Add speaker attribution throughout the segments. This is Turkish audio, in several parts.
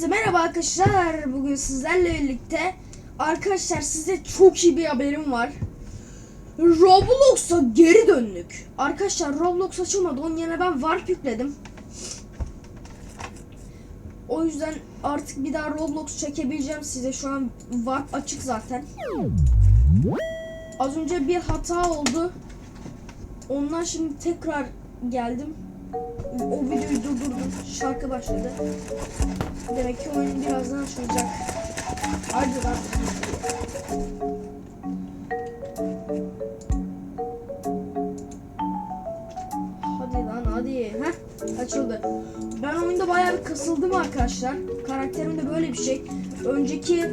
Speaker 1: Hepinize merhaba arkadaşlar. Bugün sizlerle birlikte arkadaşlar size çok iyi bir haberim var. Roblox'a geri döndük. Arkadaşlar Roblox açılmadı. Onun yerine ben Warp yükledim. O yüzden artık bir daha Roblox çekebileceğim size. Şu an Warp açık zaten. Az önce bir hata oldu. Ondan şimdi tekrar geldim. O videoyu durdurdum. Şarkı başladı. Demek ki oyun birazdan açılacak. Hadi lan. Hadi lan hadi. Heh açıldı. Ben oyunda bayağı bir kasıldım arkadaşlar. Karakterim de böyle bir şey. Önceki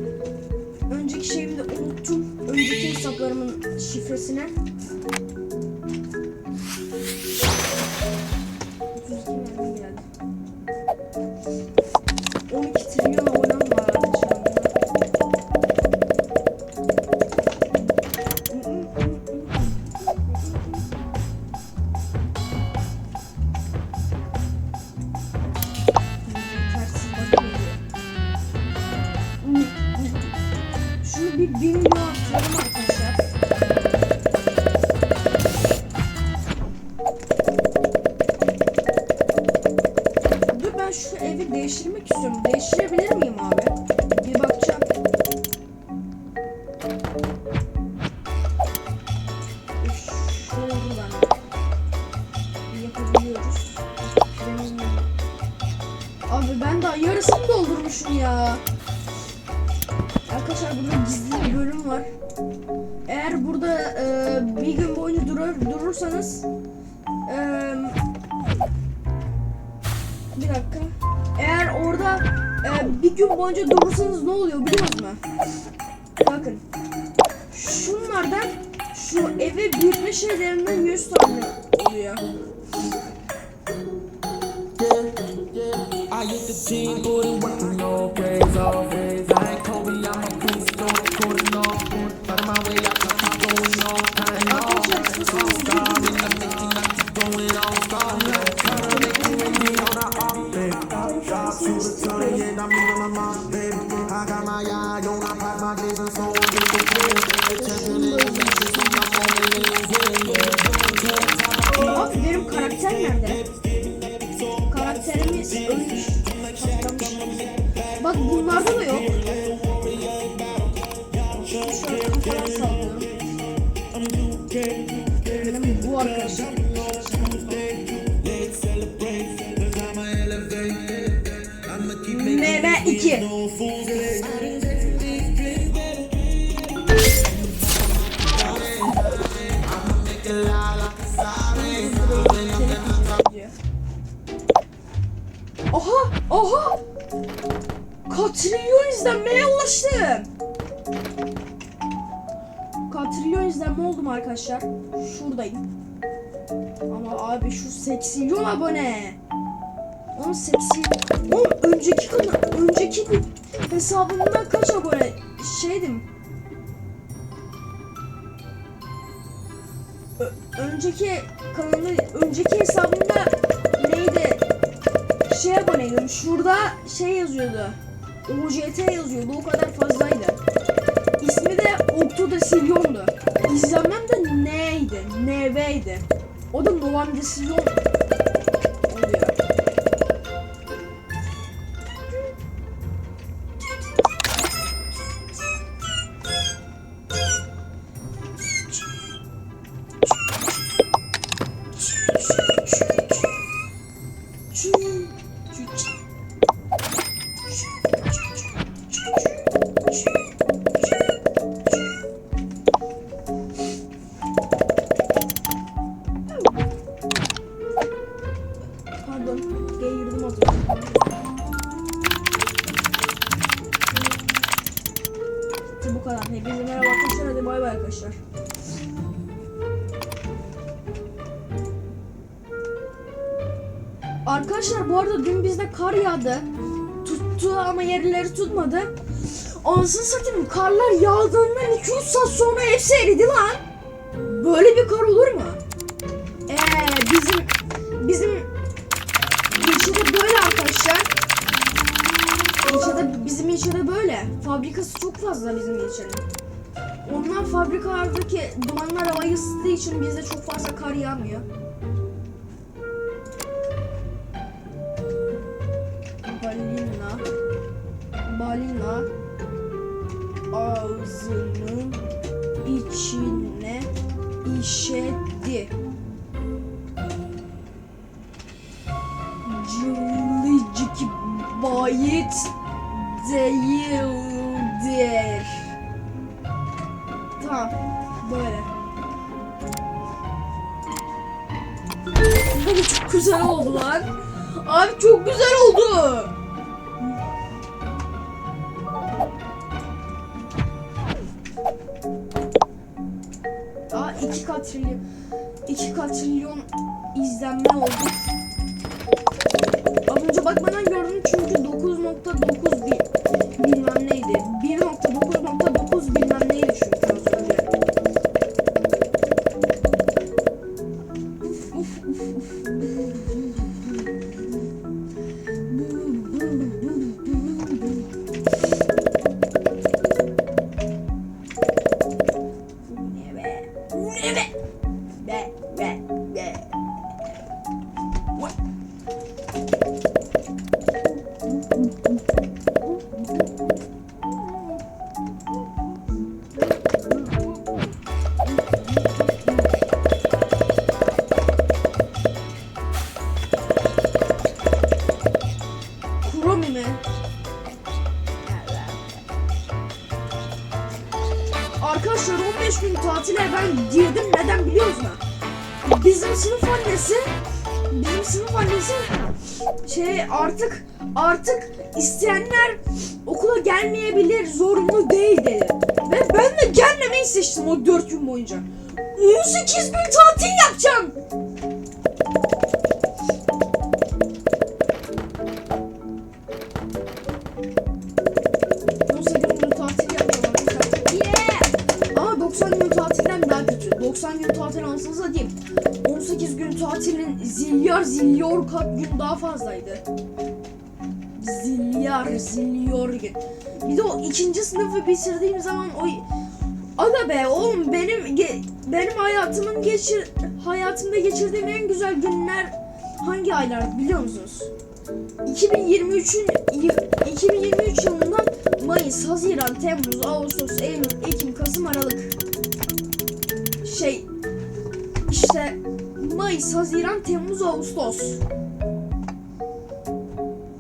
Speaker 1: önceki şeyimi de unuttum. Önceki hesaplarımın şifresini. Arkadaşlar burada gizli bir bölüm var. Eğer burada e, bir gün boyunca durur, durursanız e, bir dakika. Eğer orada e, bir gün boyunca durursanız ne oluyor biliyor musunuz? Bakın. Şunlardan şu eve büyütme şeylerinden 100 tane oluyor.
Speaker 2: I hit the team, booty working all days, all days. I
Speaker 1: benim karakter nerede? Karakterimiz ölmüş. Bak bunlarda da yok. İzlenmeye ulaştım. Katrilyon izlenme oldum arkadaşlar. Şuradayım. Ama abi şu seksiyyon abone. Oğlum seksi. Oğlum önceki kanal, önceki hesabımda kaç abone şeydim. Ö- önceki kanalı, önceki hesabımda neydi? Şey aboneydim. Şurada şey yazıyordu. OJT yazıyordu. O kadar fazlaydı. İsmi de Oktoda Silyon'du. İzlenmem de neydi? NV'ydi. O da November Silyon kadar. Hepinize merhaba arkadaşlar. Hadi bay bay arkadaşlar. Arkadaşlar bu arada dün bizde kar yağdı. Tuttu ama yerleri tutmadı. Anasını satayım karlar yağdığından 2-3 saat sonra hepsi eridi lan. Böyle bir kar olur mu? Fabrikası çok fazla bizim ilçenin. Ondan fabrikalardaki dumanlar havayı ısıttığı için bizde çok fazla kar yağmıyor. Balina Balina ağzının içine işedi. Cıllıcık bayit değildir. Tamam, böyle. Abi çok güzel oldu lan. Abi çok güzel oldu. Aa iki katrilyon iki katrilyon izlenme oldu. Az önce bakmadan isteyenler okula gelmeyebilir zorunlu değil dedi. Ve ben de gelmemeyi seçtim o 4 gün boyunca. 18 gün tatil yapacağım. gün tatil yapacağım arkadaşlar. Yeah! Ama 90 gün tatilden daha kötü. 90 gün tatil anasını satayım. 18 gün tatilin zilyar zilyor kat gün daha fazlaydı. Zilyar zilyor. Bir de o ikinci sınıfı bitirdiğim zaman o Aga be oğlum benim ge- benim hayatımın geçir hayatımda geçirdiğim en güzel günler hangi aylar biliyor musunuz? 2023'ün y- 2023 yılında Mayıs, Haziran, Temmuz, Ağustos, Eylül, Ekim, Kasım, Aralık. Şey işte Mayıs, Haziran, Temmuz, Ağustos.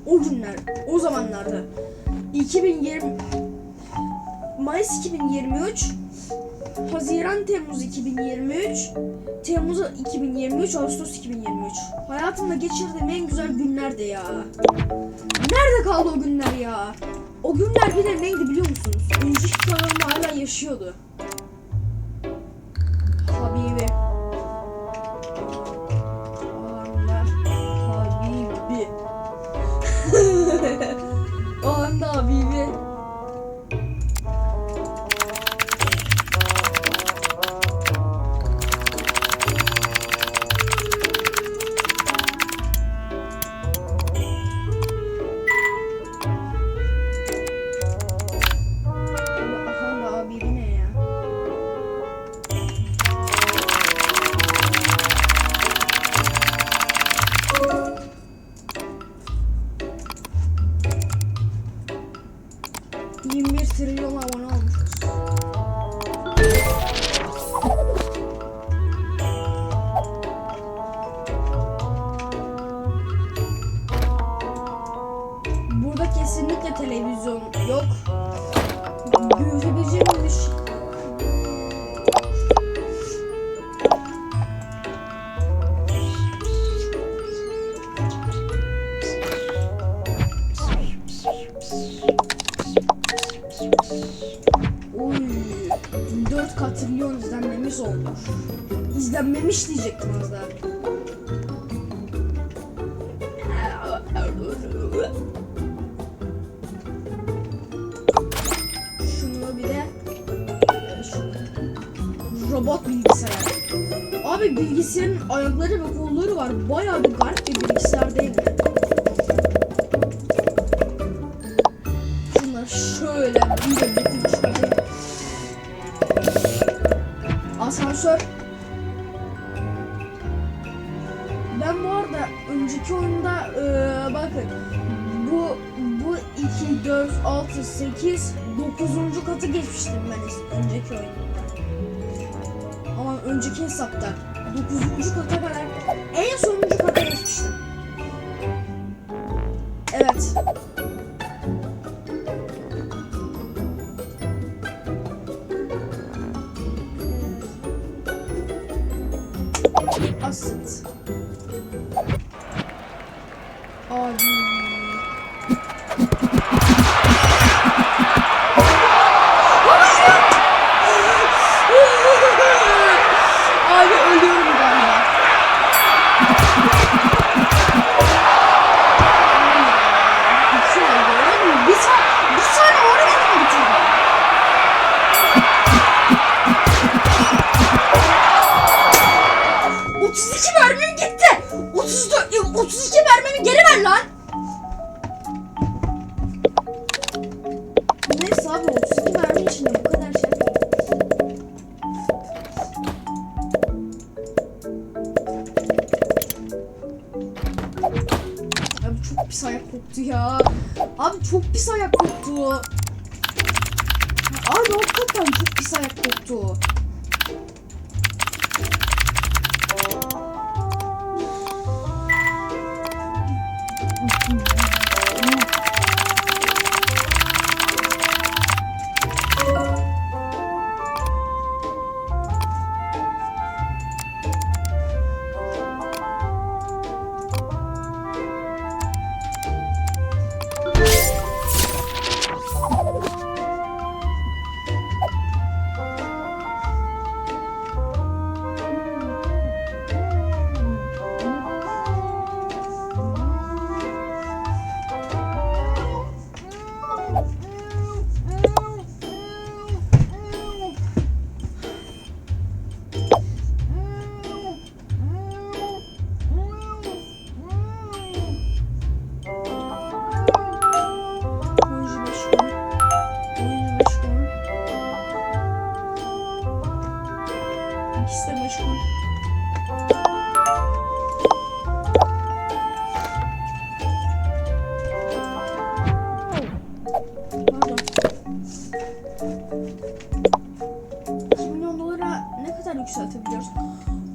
Speaker 1: O günler, o zamanlarda. 2020 Mayıs 2023 Haziran Temmuz 2023 Temmuz 2023 Ağustos 2023 Hayatımda geçirdiğim en güzel günlerdi ya. Nerede kaldı o günler ya? O günler bir de neydi biliyor musunuz? Önceki kanalım hala yaşıyordu ...21 trilyon abone olmuşuz. Burada kesinlikle televizyon yok. İzlenmemiş diyecektim az daha. Şunu bir de robot bilgisayar. Abi bilgisayarın ayakları ve kolları var. Bayağı bir garip bir bilgisayar değil mi? 8 9. katı geçmiştim ben önceki oyunda. Ama önceki hesapta 9. kata kadar en sonuncu yükseltebiliyoruz?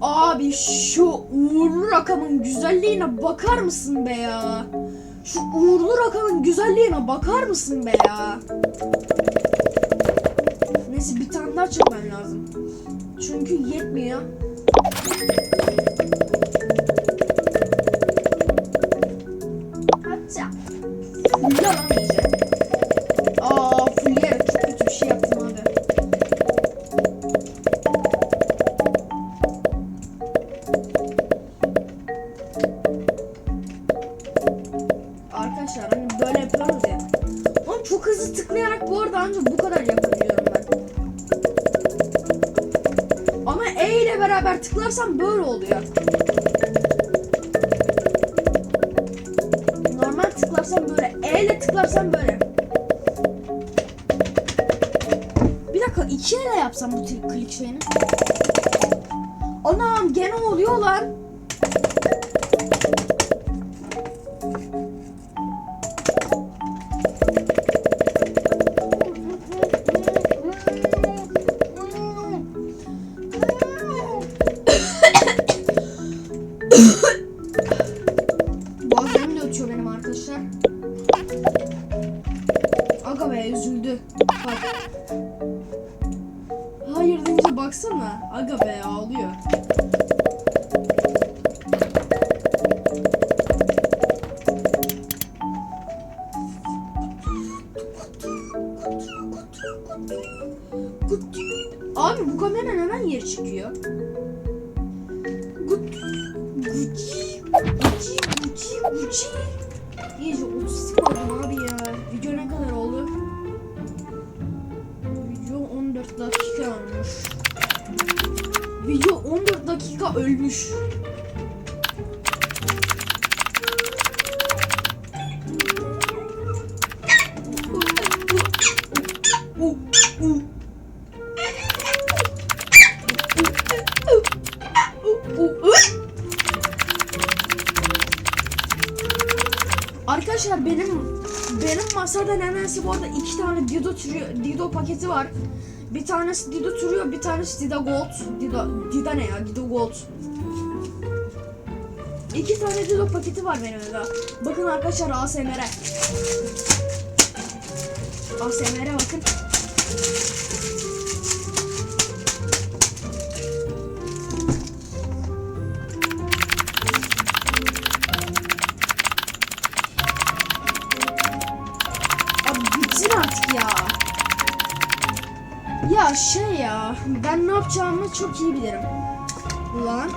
Speaker 1: Abi şu uğurlu rakamın güzelliğine bakar mısın be ya? Şu uğurlu rakamın güzelliğine bakar mısın be ya? Neyse bir tane daha çekmem lazım. Çünkü yetmiyor. Tıklarsam böyle oluyor. Normal tıklarsam böyle. E ile tıklarsam böyle. Bir dakika iki ile yapsam bu klik şeyini. Yeri çıkıyor? Gucci, Gucci, Gucci, Gucci, Gucci. İyice otistik oldum abi ya. Video ne kadar oldu? Video 14 dakika olmuş. Video 14 dakika ölmüş. Dido türü, Dido paketi var. Bir tanesi Dido Trio, bir tanesi Dido Gold. Dido, Dido ne ya? Dido Gold. İki tane Dido paketi var benim evde. Bakın arkadaşlar ASMR'e. ASMR'e bakın. Çok iyi bilirim. Ulan.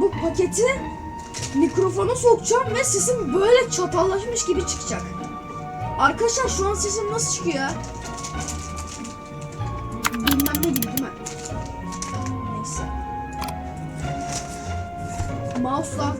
Speaker 1: Bu paketi mikrofona sokacağım ve sesim böyle çatallaşmış gibi çıkacak. Arkadaşlar şu an sesim nasıl çıkıyor? Bilmem ne gibi değil mi? Neyse. Mouse'la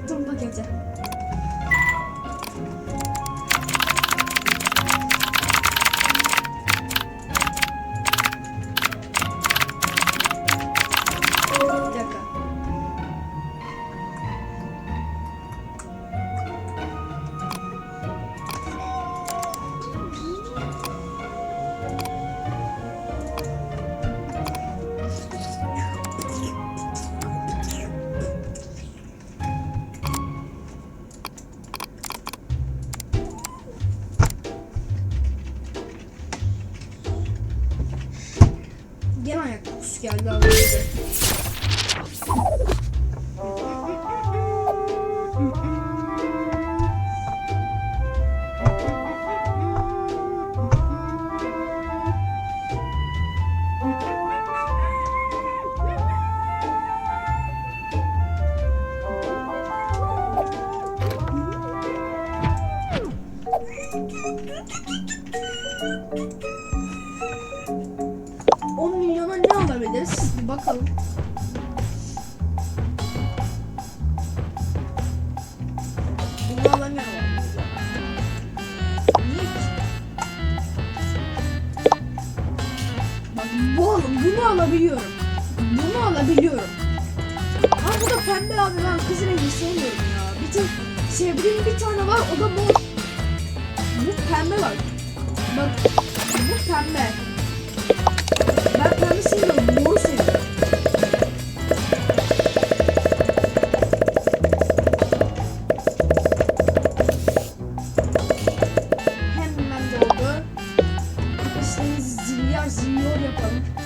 Speaker 1: İsteğiniz zilyar zilyor yapalım.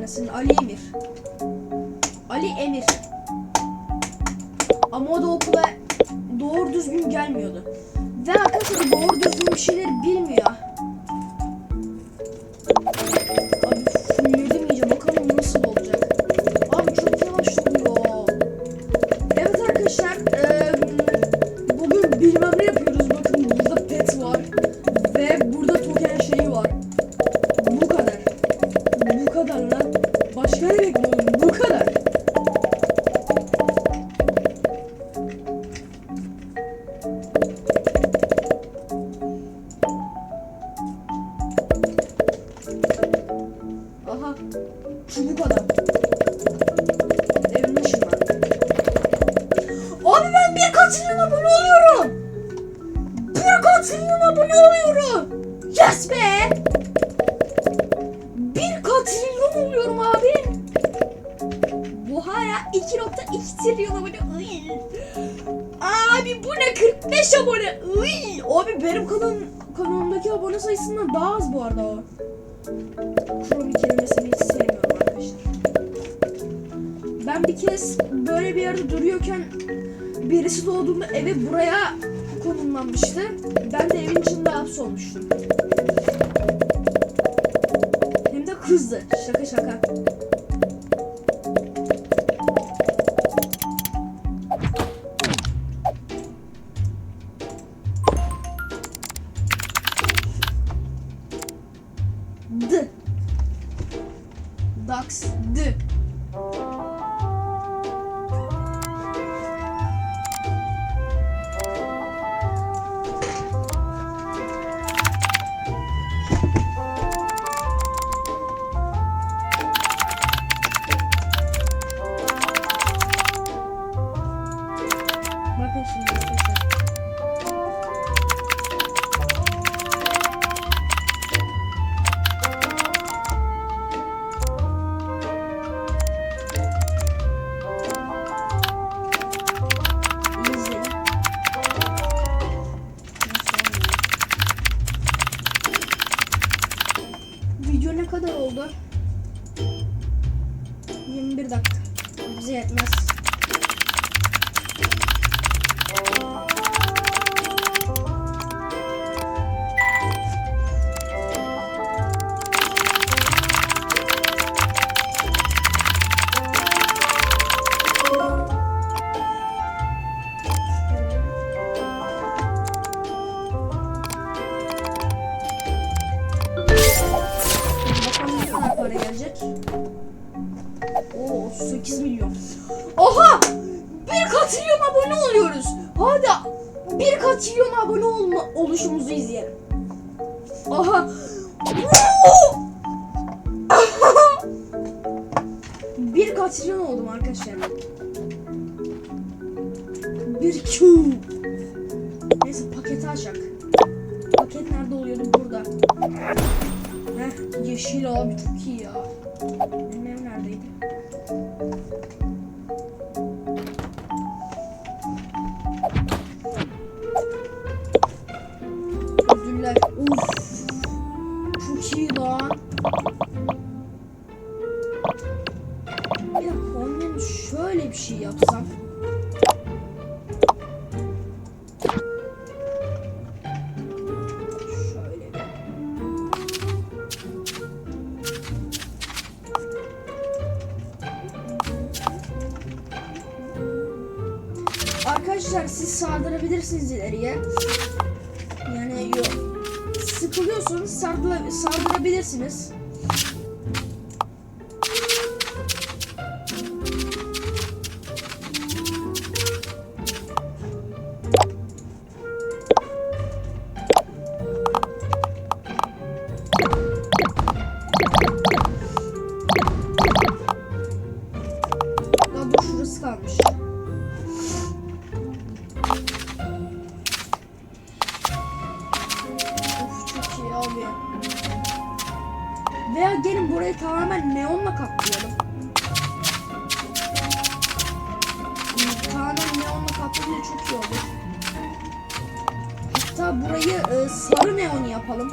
Speaker 1: Tanesinin. Ali Emir. Ali Emir. Ama o da okula doğru düzgün gelmiyordu. Ve arkadaşlar doğru düzgün bir şeyler bilmiyor. trilyon oluyorum abi. Bu hala 2.2 trilyon abone. Iy. Abi bu ne 45 abone. Iy. Abi benim kanalım, kanalımdaki abone sayısından daha az bu arada. Chrome kelimesini hiç sevmiyorum arkadaşlar. Ben bir kez böyle bir yerde duruyorken birisi doğduğunda evi buraya konumlanmıştı. Ben de evin içinde hapsolmuştum. kızdı. Şaka şaka. tamamen neonla kaplayalım. Tamamen neonla kaplayınca çok iyi olur. Hatta burayı e, sarı neon yapalım.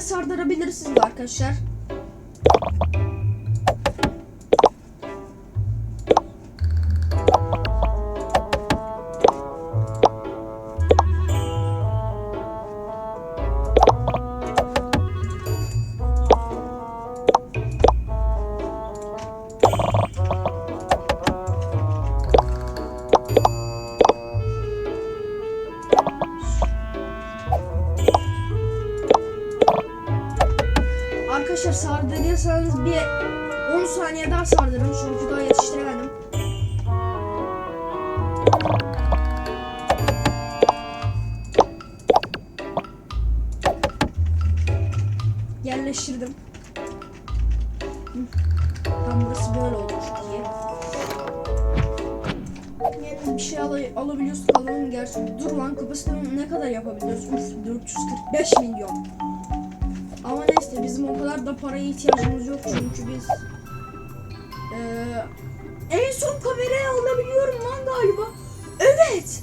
Speaker 1: sardarabilirsiniz arkadaşlar. sararsanız bir 10 saniye daha sardırın çünkü daha yetiştiremedim. Yerleştirdim. Tam burası böyle olmuş diye. Yani bir şey al alabiliyorsun alalım gerçi. Dur lan kapasitemi ne kadar yapabiliyorsun? Üf, 445 milyon. Neyse bizim o kadar da paraya ihtiyacımız yok çünkü biz eee, en son kamerayı alabiliyorum lan galiba. Evet.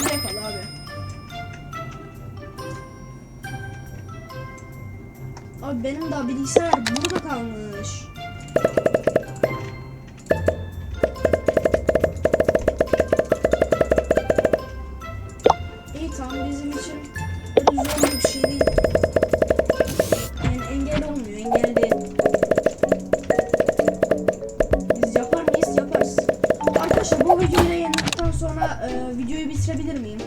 Speaker 1: Buraya kal abi. Abi benim daha bilgisayar burada kalmış. Sonra e, videoyu bitirebilir miyim?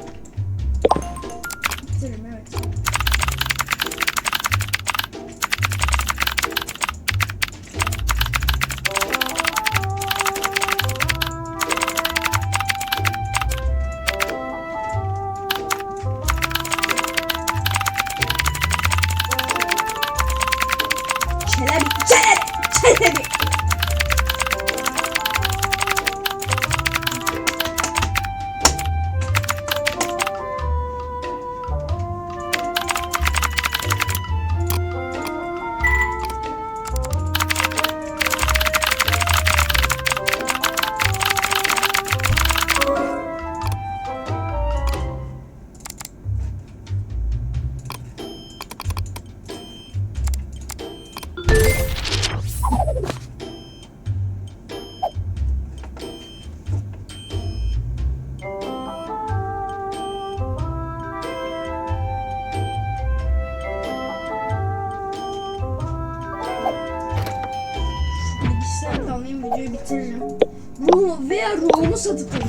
Speaker 1: Muszę